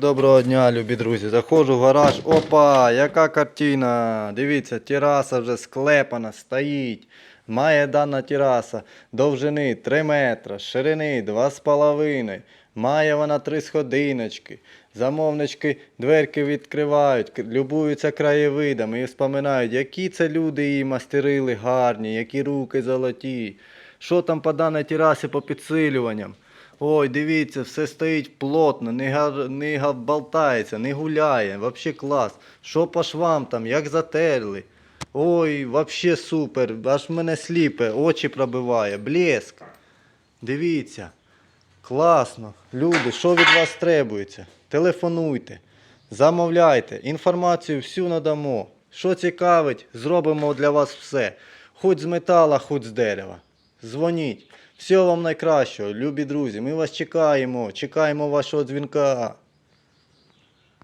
Доброго дня, любі друзі. Заходжу в гараж. Опа, яка картина. Дивіться, тераса вже склепана, стоїть. Має дана тераса довжини 3 метра, ширини 2,5. Має вона три сходиночки. Замовнички дверки відкривають, любуються краєвидами і вспоминають, які це люди її мастерили гарні, які руки золоті. Що там по даній терасі по підсилюванням? Ой, дивіться, все стоїть плотно, не, гар... не болтається, не гуляє. Вообще клас. Що по швам там, як затерли. Ой, вообще супер. Аж мене сліпе, очі пробиває, блеск. Дивіться. Класно. Люди, що від вас требується? Телефонуйте, замовляйте, інформацію всю надамо. Що цікавить, зробимо для вас все. Хоч з метала, хоч з дерева. Дзвоніть. Всього вам найкращого, любі друзі. Ми вас чекаємо. Чекаємо вашого дзвінка.